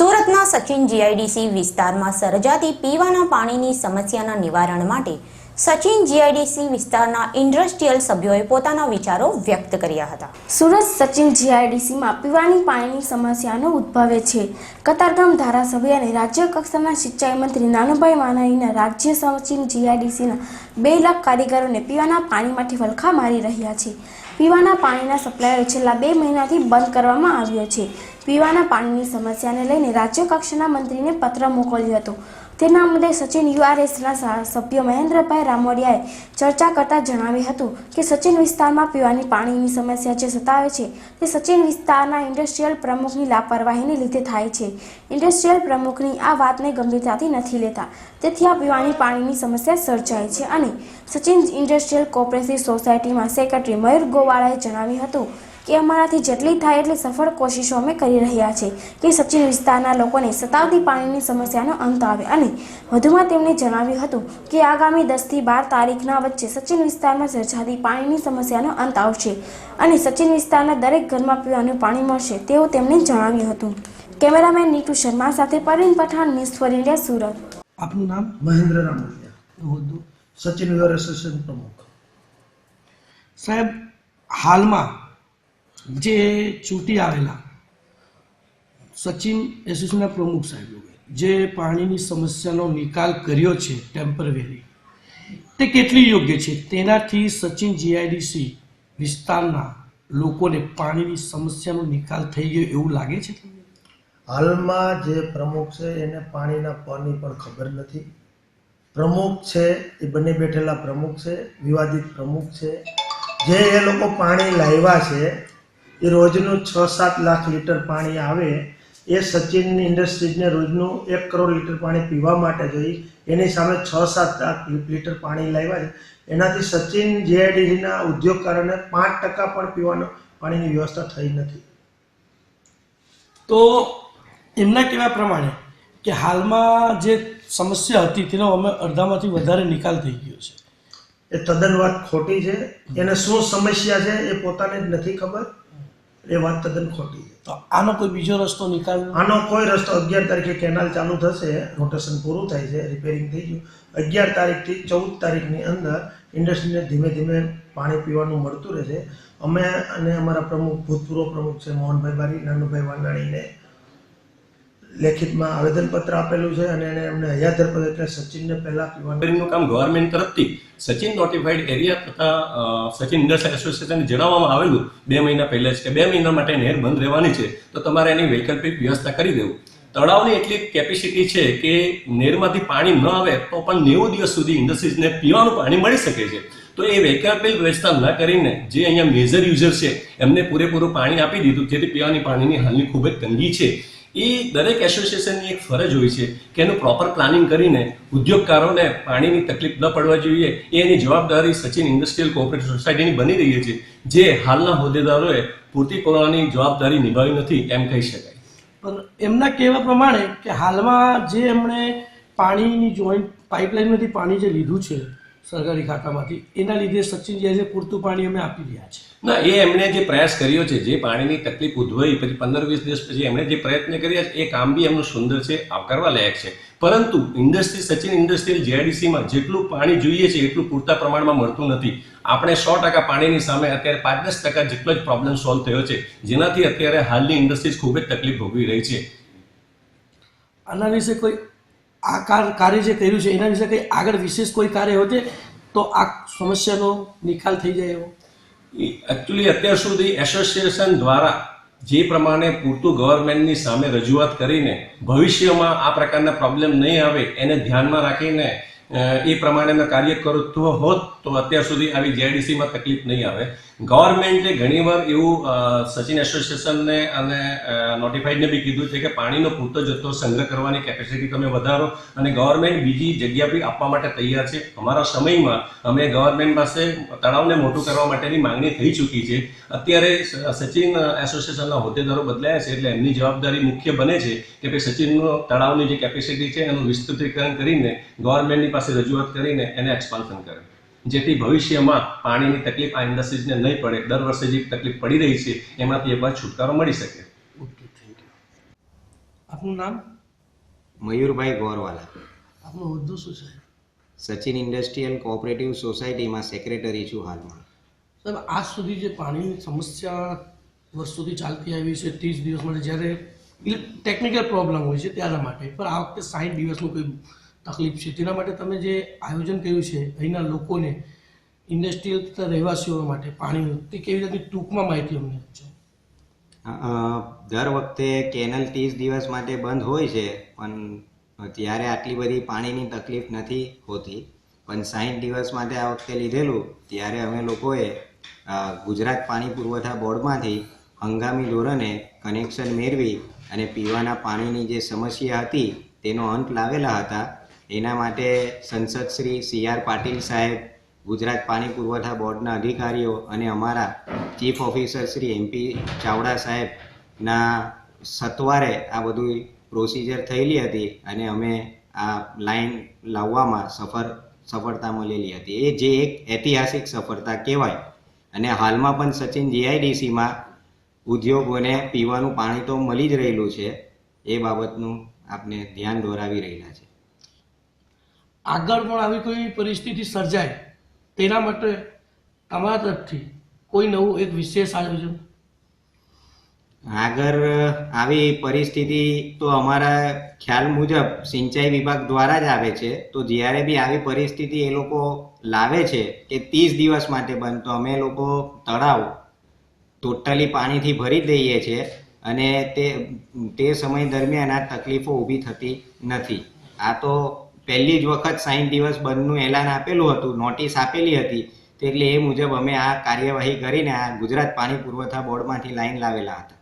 સુરતના સચિન જીઆઈડીસી વિસ્તારમાં સર્જાતી પીવાના પાણીની સમસ્યાના નિવારણ માટે સચિન જીઆઈડીસી વિસ્તારના ઇન્ડસ્ટ્રીયલ સભ્યોએ પોતાના વિચારો વ્યક્ત કર્યા હતા. સુરત સચિન જીઆઈડીસીમાં પીવાની પાણીની સમસ્યાનો ઉદ્ભવે છે. કતારગામ ધારાસભ્ય અને રાજ્ય કક્ષાના સિંચાઈ મંત્રી નાનુભાઈ માનાઈના રાજ્ય સચિન જીઆઈડીસીના બે લાખ કારીગરોને પીવાના પાણી માટે વલખા મારી રહ્યા છે. પીવાના પાણીના સપ્લાયર છેલ્લા બે મહિનાથી બંધ કરવામાં આવ્યો છે. પીવાના પાણીની સમસ્યાને લઈને રાજ્ય કક્ષાના મંત્રીને પત્ર મોકલ્યો હતો. તેના મુદ્દે સચિન યુઆરએસના સભ્ય મહેન્દ્રભાઈ રામોડિયાએ ચર્ચા કરતા જણાવ્યું હતું કે સચિન વિસ્તારમાં પીવાની પાણીની સમસ્યા જે સતાવે છે, તે સચિન વિસ્તારના ઇન્ડસ્ટ્રીયલ પ્રમુખની લાપરવાહીને લીધે થાય છે. ઇન્ડસ્ટ્રીયલ પ્રમુખની આ વાતને ગંભીરતાથી નથી લેતા. તેથી આ પીવાની પાણીની સમસ્યા સર્જાય છે અને સચિન ઇન્ડસ્ટ્રીયલ કોઓપરેટિવ સોસાયટીમાં સેક્રેટરી મયુર ગોવાળાએ જણાવ્યું હતું કે અમારાથી જેટલી થાય એટલી સફળ કોશિશો અમે કરી રહ્યા છે. કે સચિન વિસ્તારના લોકોને સતાવતી પાણીની સમસ્યાનો અંત આવે. અને વધુમાં તેમણે જણાવ્યું હતું કે આગામી દસથી બાર તારીખના વચ્ચે સચિન વિસ્તારમાં સર્જાતી પાણીની સમસ્યાનો અંત આવશે. અને સચિન વિસ્તારના દરેક ઘરમાં પીવાનું પાણી મળશે તેવું તેમણે જણાવ્યું હતું. કેમેરામેન નીતુ શર્મા સાથે Parveen Pathan news for India Surat. આપનું નામ? મહેન્દ્ર રામોલિયા સચિન પ્રમુખ. સાહેબ, હાલમાં જે ચૂંટી આવેલા સચિન એસોસિએશનના પ્રમુખ સાહેબ જે પાણીની સમસ્યાનો નિકાલ કર્યો છે ટેમ્પરરી તે કેટલી યોગ્ય છે? તેનાથી સચિન જીઆઈડીસી વિસ્તારના લોકોને પાણીની સમસ્યાનો નિકાલ થઈ ગયો એવું લાગે છે? હાલમાં જે પ્રમુખ છે એને પાણીના પરની પણ ખબર નથી. પ્રમુખ છે, એ બંને બેઠેલા પ્રમુખ છે, વિવાદિત પ્રમુખ છે. જે એ લોકો પાણી લાવ્યા છે એ રોજનું છ સાત લાખ લીટર પાણી આવે એ સચિનની ઇન્ડસ્ટ્રીઝને રોજનું એક કરોડ લીટર પાણી પીવા માટે જોઈ એની સામે છ સાત લાખ લીટર પાણી લાવ્યા છે. એનાથી સચિન જેઆઈડીસીના ઉદ્યોગકારોને પાંચ ટકા પણ પીવાનું પાણીની વ્યવસ્થા થઈ નથી. તો એમના કહેવા પ્રમાણે કે હાલમાં જે સમસ્યા હતી તેનો અમે અડધામાંથી વધારે નિકાલ થઈ ગયો છે. એ તદ્દન વાત ખોટી છે. એને શું સમસ્યા છે એ પોતાને જ નથી ખબર. એ વાત તદ્દન ખોટી છે. તો આનો કોઈ બીજો રસ્તો નિકાલ આનો કોઈ રસ્તો અગિયાર તારીખે કેનાલ ચાલુ થશે રોટેશન પૂરું થાય છે રિપેરિંગ થઈ ગયું. અગિયાર તારીખથી ચૌદ તારીખની અંદર ઇન્ડસ્ટ્રીને ધીમે ધીમે પાણી પીવાનું મળતું રહેશે. અમે અને અમારા પ્રમુખ ભૂતપૂર્વ પ્રમુખ છે મોહનભાઈ બારી નાનુભાઈ વાનાણીને લેખિતમાં આવેદનપત્ર આપેલું છે અને એને એમને હયાતરપદ એટલે સચિનને પહેલાં પીવાનું. કામ ગવર્મેન્ટ તરફથી સચિન નોટિફાઈડ એરિયા તથા સચિન ઇન્ડસ્ટ્રી એસોસિએશનને જણાવવામાં આવેલું બે મહિના પહેલા જ કે બે મહિના માટે નહેર બંધ રહેવાની છે, તો તમારે એની વૈકલ્પિક વ્યવસ્થા કરી દેવું. તળાવની એટલી કેપેસિટી છે કે નહેરમાંથી પાણી ન આવે તો પણ નેવું દિવસ સુધી ઇન્ડસ્ટ્રીઝને પીવાનું પાણી મળી શકે છે. તો એ વૈકલ્પિક વ્યવસ્થા ન કરીને જે અહીંયા મેજર યુઝર છે, એમને પૂરેપૂરું પાણી આપી દીધું, જેથી પીવાની પાણીની હાલની ખૂબ જ તંગી છે. એ દરેક એસોસિએશનની એક ફરજ હોય છે કે એનું પ્રોપર પ્લાનિંગ કરીને ઉદ્યોગકારોને પાણીની તકલીફ ન પડવા જોઈએ. એ એની જવાબદારી સચિન ઇન્ડસ્ટ્રીયલ કોઓપરેટિવ સોસાયટીની બની રહી છે, જે હાલના હોદ્દેદારોએ પૂરતી પોતાની જવાબદારી નિભાવી નથી એમ કહી શકાય. પણ એમના કહેવા પ્રમાણે કે હાલમાં જે એમણે પાણીની જોઈન્ટ પાઇપલાઇનમાંથી પાણી જે લીધું છે સરકારી ખાતામાંથી. એના લીધે સચિન જે પૂરતું પાણી અમે આપી રહ્યા છે. ના એ એમણે જે પ્રયાસ કર્યો છે જે પાણીની તકલીફ ઉદ્ભવી પછી પંદર વીસ દિવસ પછી એમણે જે પ્રયત્ન કર્યા છે એ કામ બી એમનું સુંદર છે આવકારવા લાયક છે. પરંતુ ઇન્ડસ્ટ્રી સચિન ઇન્ડસ્ટ્રીયલ જેઆઈડીસીમાં જેટલું પાણી જોઈએ છે એટલું પૂરતા પ્રમાણમાં મળતું નથી. આપણે સો ટકા પાણીની સામે અત્યારે પાંચ દસ ટકા જેટલો જ પ્રોબ્લેમ સોલ્વ થયો છે જેનાથી અત્યારે હાલની ઇન્ડસ્ટ્રીઝ ખૂબ જ તકલીફ ભોગવી રહી છે. આના વિશે કોઈ આ કાર- કાર્ય જે કર્યું છે, એના વિશે કંઈ આગળ વિશેષ કોઈ કાર્ય હોતે તો આ સમસ્યાનો નિકાલ થઈ જાય એવો. એકચ્યુઅલી અત્યાર સુધી એસોસિએશન દ્વારા જે પ્રમાણે પૂરતું ગવર્મેન્ટની સામે રજૂઆત કરીને ભવિષ્યમાં આ પ્રકારના પ્રોબ્લેમ નહીં આવે, એને ધ્યાનમાં રાખીને એ પ્રમાણેના કાર્ય કરતો હોત તો અત્યાર સુધી આવી જેડીસીમાં તકલીફ નહીં આવે. ગવર્મેન્ટે ઘણીવાર એવું સચિન એસોસિએશનને અને નોટિફાઈડને બી કીધું છે કે પાણીનો પૂરતો જથ્થો સંગ્રહ કરવાની કેપેસિટી તમે વધારો અને ગવર્મેન્ટ બીજી જગ્યા બી આપવા માટે તૈયાર છે. અમારા સમયમાં અમે ગવર્મેન્ટ પાસે તળાવને મોટું કરવા માટેની માંગણી થઈ ચૂકી છે. અત્યારે સચિન એસોસિએશનના હોદ્દેદારો બદલાયા છે એટલે એમની જવાબદારી મુખ્ય બને છે કે ભાઈ સચિનનો તળાવની જે કેપેસિટી છે એનું વિસ્તૃતીકરણ કરીને ગવર્મેન્ટની પાસે રજૂઆત કરીને એને એક્સપાન્શન કરે જેથી ભવિષ્યમાં પાણીની તકલીફ આ ઇન્ડસ્ટ્રીઝને નહીં પડે દર વર્ષે જે તકલીફ પડી રહી છે એમાંથી એકવાર છુટકારો મળી શકે. ઓકે થેન્ક યુ આપનું નામ? મયુરભાઈ ગોરવાલા. આપનો હોદ્દો શું છે? સચિન ઇન્ડસ્ટ્રીયલ કોઓપરેટિવ સોસાયટીમાં સેક્રેટરી છું હાલમાં. સાહેબ આજ સુધી જે પાણીની સમસ્યા વર્ષોથી ચાલતી આવી છે ત્રીસ દિવસ માટે જ્યારે ટેકનિકલ પ્રોબ્લેમ હોય છે ત્યારે માટે. પણ આ વખતે સાઠ દિવસનું કોઈ તકલીફ છે. તેના માટે તમે જે આયોજન કર્યું છે, અહીંના લોકોને, ઇન્ડસ્ટ્રીયલ તથા રહેવાસીઓ માટે પાણીનું તે કેવી રીતે ટૂંકમાં માહિતી અમને આપજો? દર વખતે કેનલ ત્રીસ દિવસ માટે બંધ હોય છે, પણ ત્યારે આટલી બધી પાણીની તકલીફ નથી હોતી. પણ સાઠ દિવસ માટે આ વખતે લીધેલું, ત્યારે અમે લોકોએ ગુજરાત પાણી પુરવઠા બોર્ડમાંથી હંગામી ધોરણે કનેક્શન મેળવી અને પીવાના પાણીની જે સમસ્યા હતી, તેનો અંત લાવેલા હતા. એના માટે સંસદ શ્રી સી આર પાટીલ સાહેબ, ગુજરાત પાણી પુરવઠા બોર્ડના અધિકારીઓ અને અમારા chief officer Shri MP Chavda સાહેબના સત્વારે આ બધું પ્રોસિજર થયેલી હતી અને અમે આ લાઈન લાવવામાં સફળ સફળતા મળેલી હતી. એ જે એક ઐતિહાસિક સફળતા કહેવાય. અને હાલમાં પણ સચિન જીઆઈડીસીમાં ઉદ્યોગોને પીવાનું પાણી તો મળી જ રહેલું છે. એ બાબતનું આપને ધ્યાન દોરાવી રહેલા છે. આગળ પણ આવી કોઈ પરિસ્થિતિ સર્જાય, તેના માટે તમારા તરફથી કોઈ નવું એક વિશેષ આયોજન? આગળ આવી પરિસ્થિતિ તો અમારા ખ્યાલ મુજબ સિંચાઈ વિભાગ દ્વારા જ આવે છે. તો જ્યારે બી આવી પરિસ્થિતિ એ લોકો લાવે છે કે ત્રીસ દિવસ માટે બંધ તો અમે લોકો તળાવ ટોટલી પાણીથી ભરી દઈએ છીએ અને તે તે સમય દરમિયાન આ તકલીફો ઊભી થતી નથી. આ તો પહેલી જ વખત સાઠ દિવસ બંધનું એલાન આપેલું હતું, નોટિસ આપેલી હતી. એટલે એ મુજબ અમે આ કાર્યવાહી કરીને આ ગુજરાત પાણી પુરવઠા બોર્ડમાંથી લાઈન લાવેલા હતા.